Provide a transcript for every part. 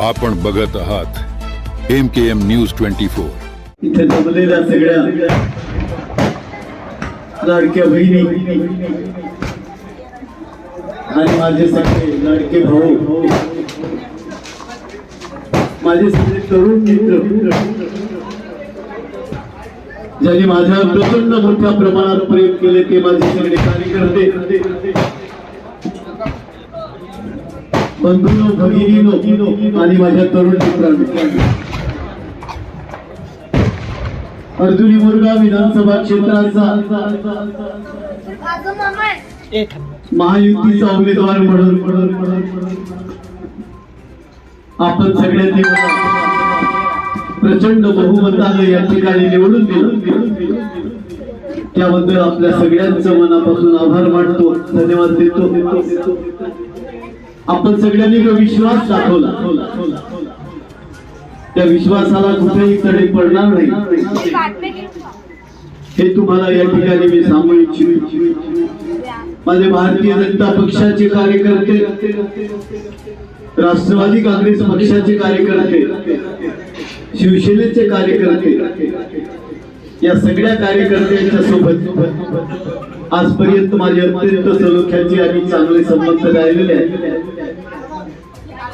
आपण बघत आहात. M K M news twenty four इथे जमलेल्या सगळ्या लाडक्या बहिणी आणि लाडके भाऊ, माझे सगळे तरुण मित्र, ज्यांनी माझ्या प्रचंड मोठ्या प्रमाणात प्रेम केले, ते माझे कार्यकर्ते. बंधूनो भगिनीनो आणि माझ्या तरुण मित्रांनो अर्जुनी मुर्गा विधानसभा क्षेत्राचा महायुतीचा उमेदवार म्हणून आपण सगळ्यांनी प्रचंड बहुमताने या ठिकाणी निवडून दिलं. त्याबद्दल आपल्या सगळ्यांचं मनापासून आभार मानतो. धन्यवाद देतो. आपण सगळ्यांनी जो विश्वास दाखवला त्या विश्वासाला कुठेही तडे पडणार नाही. हे तुम्हाला या ठिकाणी मी सांगू इच्छितो. माझे भारतीय जनता पक्षाचे कार्यकर्ते राष्ट्रवादी काँग्रेस पक्षाचे कार्यकर्ते शिवसेनेचे कार्यकर्ते या सगळ्या कार्यकर्त्यांच्या सोबत आजपर्यंत माझे अत्यंत सलोख्याचे आणि चांगले संबंध राहिलेले आहेत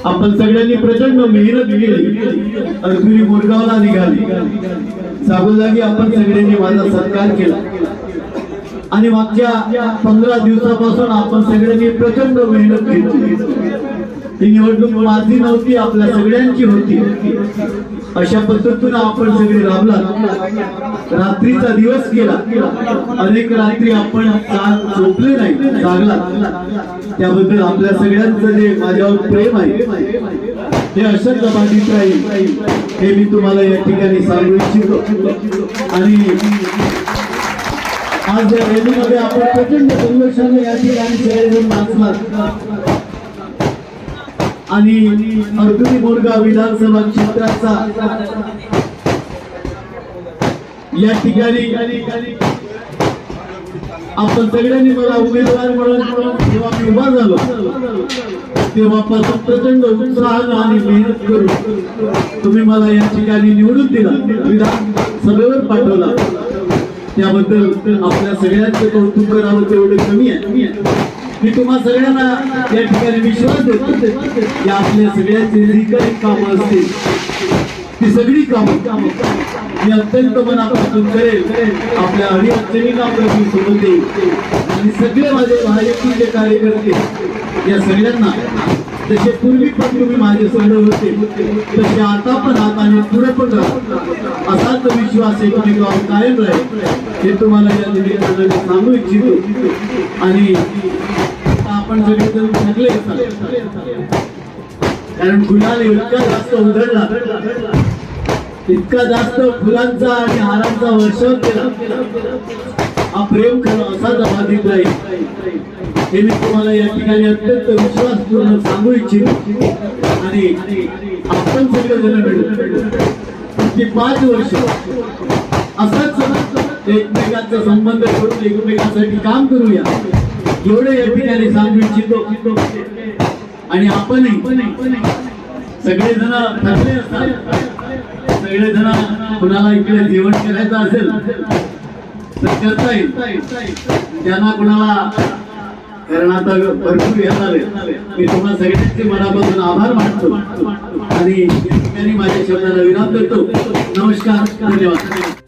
आपण सगळ्यांनी प्रचंड मेहनत केली अर्जुनी मुरगावला निघाली. जागोजागी आपण सगळ्यांनी माझा सत्कार केला. आणि मागच्या पंधरा दिवसापासून आपण सगळ्यांनी प्रचंड मेहनत केली ही निवडणूक माझी नव्हती आपल्या सगळ्यांची होती. अशा पद्धतीनं आपण सगळे राबला. रात्रीचा दिवस गेला. अनेक रात्री आपण जा- झोपले नाही जागला. त्याबद्दल आपल्या सगळ्यांचं जे माझ्यावर प्रेम आहे हे अशा जबाबीत राहील हे मी तुम्हाला या ठिकाणी सांगू इच्छितो. आणि आज या रॅलीमध्ये आपण प्रचंड संघर्षाने या ठिकाणी सगळेजण नाचणार आणि अर्जुनी बोरगा विधानसभा क्षेत्राचा या ठिकाणी आपण सगळ्यांनी मला उमेदवार म्हणून जेव्हा मी उभा झालो तेव्हापासून प्रचंड उत्साहानं आणि मेहनत करून तुम्ही मला या ठिकाणी निवडून दिला विधानसभेवर पाठवला. त्याबद्दल आपल्या सगळ्यांचं कौतुक करावं तेवढं कमी आहे. मी तुम्हा सगळ्यांना या ठिकाणी विश्वास देतो. की आपल्या सगळ्यांची जी काही कामं असतील. ती सगळी कामं मी अत्यंत मनापासून करेल आपल्या अडीअडचणींना प्रभू सोबत येईल आणि सगळे माझे महायुतीचे कार्यकर्ते या सगळ्यांना जसे पूर्वी पण तुम्ही माझे सोडवले होते. तसे आता पण हाताने आणि पुढे पण असाच विश्वास एकमेकावर कायम राहील. हे तुम्हाला या निमित्तानं मी सांगू इच्छितो. आणि आपण सगळेजण थकले कारण गुलाल इतका जास्त उधळला. इतका जास्त फुलांचा आणि हारांचा वर्षाव केला. हा प्रेम खरं असाच अबाधित राहील हे मी तुम्हाला या ठिकाणी अत्यंत विश्वासपूर्ण सांगू इच्छितो. आणि आपण सगळेजण मिळून ती पाच वर्ष असाच एकमेकांचा संबंध करून एकमेकांसाठी काम करूया. एवढे या ठिकाणी सांगू इच्छितो. आणि आपणही सगळेजण ठरले असतात. सगळेजण कुणाला इकडे जेवण करायचं असेल तर करता येईल. म्हणजे ज्यांना कुणाला कारण आता भरपूर येणार आहे. मी तुम्हाला सगळ्यांचे मनापासून आभार मानतो. आणि माझ्या शब्दाला विराम देतो. नमस्कार धन्यवाद.